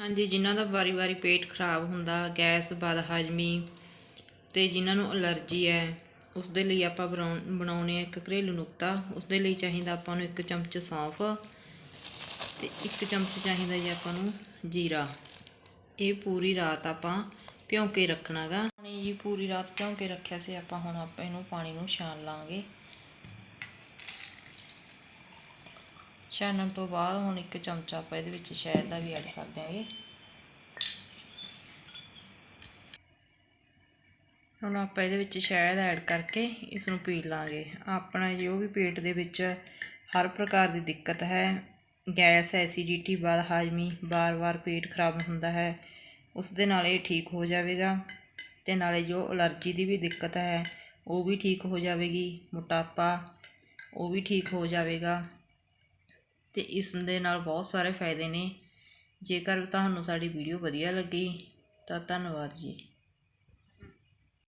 ਹਾਂਜੀ, ਜਿਨ੍ਹਾਂ ਦਾ ਵਾਰੀ-ਵਾਰੀ ਪੇਟ ਖਰਾਬ ਹੁੰਦਾ, ਗੈਸ, ਬਦਹਜ਼ਮੀ ਤੇ ਜਿਨ੍ਹਾਂ ਨੂੰ ਅਲਰਜੀ ਹੈ, ਉਸ ਦੇ ਲਈ ਆਪਾਂ ਬਣਾਉ- ਬਣਾਉਣੇ ਆ ਇੱਕ ਘਰੇਲੂ ਨੁਕਤਾ। ਉਸ ਦੇ ਲਈ ਚਾਹੀਦਾ ਆਪਾਂ ਨੂੰ ਇੱਕ ਚਮਚ ਸੌਂਫ ਤੇ ਇੱਕ ਚਮਚ ਚਾਹੀਦਾ ਜੀ ਆਪਾਂ ਨੂੰ ਜੀਰਾ। ਇਹ ਪੂਰੀ ਰਾਤ ਆਪਾਂ ਭਿਉਂ ਕੇ ਰੱਖਣਾਗਾ। ਪਾਣੀ ਜੀ, ਪੂਰੀ ਰਾਤ ਭਿਉਂ ਕੇ ਰੱਖਿਆ ਸੀ, ਆਪਾਂ ਹੁਣ ਆਪਾਂ ਇਹਨੂੰ ਪਾਣੀ ਨੂੰ ਛਾਣ ਲਾਂਗੇ। ਛਾਣਨ ਤੋਂ ਬਾਅਦ ਹੁਣ ਇੱਕ ਚਮਚਾ ਆਪਾਂ ਇਹਦੇ ਵਿੱਚ ਸ਼ਹਿਦ ਦਾ ਵੀ ਐਡ ਕਰ ਦਿਆਂਗੇ ਹੁਣ ਆਪਾਂ ਇਹਦੇ ਵਿੱਚ ਸ਼ਹਿਦ ਐਡ ਕਰਕੇ ਇਸ ਨੂੰ ਪੀ ਲਾਂਗੇ। ਆਪਣਾ ਜੋ ਵੀ ਪੇਟ ਦੇ ਵਿੱਚ ਹਰ ਪ੍ਰਕਾਰ ਦੀ ਦਿੱਕਤ ਹੈ, ਗੈਸ, ਐਸਿਡਿਟੀ ਬਦ ਹਾਜ਼ਮੀ, ਬਾਰ-ਬਾਰ ਪੇਟ ਖਰਾਬ ਹੁੰਦਾ ਹੈ, ਉਸ ਦੇ ਨਾਲ ਇਹ ਠੀਕ ਹੋ ਜਾਵੇਗਾ ਤੇ ਨਾਲੇ ਜੋ ਅਲਰਜੀ ਦੀ ਵੀ ਦਿੱਕਤ ਹੈ, ਉਹ ਵੀ ਠੀਕ ਹੋ ਜਾਵੇਗੀ, ਮੋਟਾਪਾ ਉਹ ਵੀ ਠੀਕ ਹੋ ਜਾਵੇਗਾ। ਅਤੇ ਇਸ ਦੇ ਨਾਲ ਬਹੁਤ ਸਾਰੇ ਫਾਇਦੇ ਨੇ। ਜੇਕਰ ਤੁਹਾਨੂੰ ਸਾਡੀ ਵੀਡੀਓ ਵਧੀਆ ਲੱਗੀ, ਤਾਂ ਧੰਨਵਾਦ ਜੀ।